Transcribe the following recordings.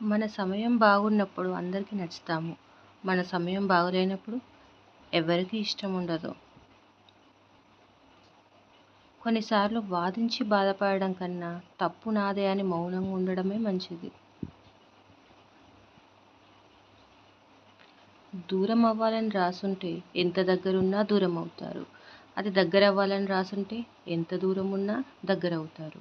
మన సమయం బాగున్నప్పుడు అందరికీ నచ్చుతాము. మన సమయం బాగలేనప్పుడు ఎవరికీ ఇష్టం ఉండదు. కొన్నిసార్లు వాదించి బాధపడడం కన్నా తప్పు నాదే అని మౌనంగా ఉండడమే మంచిది. దూరం అవ్వాలని రాసుంటే ఎంత దగ్గరున్నా దూరం అవుతారు. అది దగ్గర అవ్వాలని రాసుంటే ఎంత దూరం ఉన్నా దగ్గర అవుతారు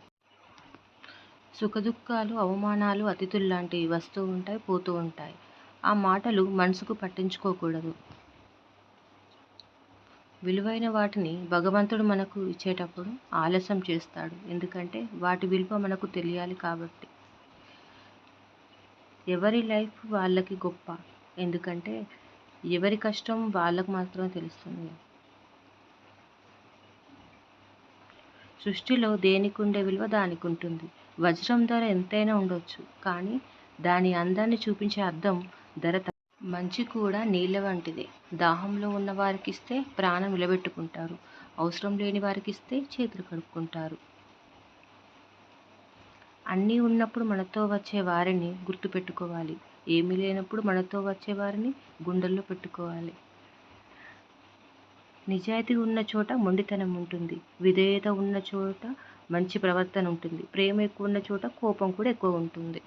సుఖదుఖాలు అవమానాలు అతిథుల్లాంటివి వస్తూ ఉంటాయి పోతూ ఉంటాయి. ఆ మాటలు మనసుకు పట్టించుకోకూడదు. విలువైన వాటిని భగవంతుడు మనకు ఇచ్చేటప్పుడు ఆలస్యం చేస్తాడు. ఎందుకంటే వాటి విలువ మనకు తెలియాలి కాబట్టి. ఎవరి లైఫ్ వాళ్ళకి గొప్ప? ఎందుకంటే ఎవరి కష్టం వాళ్ళకు మాత్రమే తెలుస్తుంది. సృష్టిలో దేనికి ఉండే విలువ దానికి ఉంటుంది వజ్రం ధర ఎంతైనా ఉండొచ్చు. కానీ దాని అందాన్ని చూపించే అర్థం ధర మంచి కూడా నీళ్ళ వంటిదే. దాహంలో ఉన్న వారికి ఇస్తే ప్రాణం నిలబెట్టుకుంటారు. అవసరం లేని వారికి ఇస్తే చేతులు కడుక్కుంటారు. అన్నీ ఉన్నప్పుడు మనతో వచ్చే వారిని గుర్తుపెట్టుకోవాలి. ఏమీ లేనప్పుడు మనతో వచ్చే వారిని గుండెల్లో పెట్టుకోవాలి. నిజాయితీ ఉన్న చోట మొండితనం ఉంటుంది. విధేయత ఉన్న చోట మంచి ప్రవర్తన ఉంటుంది. ప్రేమ ఎక్కువ ఉన్న చోట కోపం కూడా ఎక్కువ ఉంటుంది.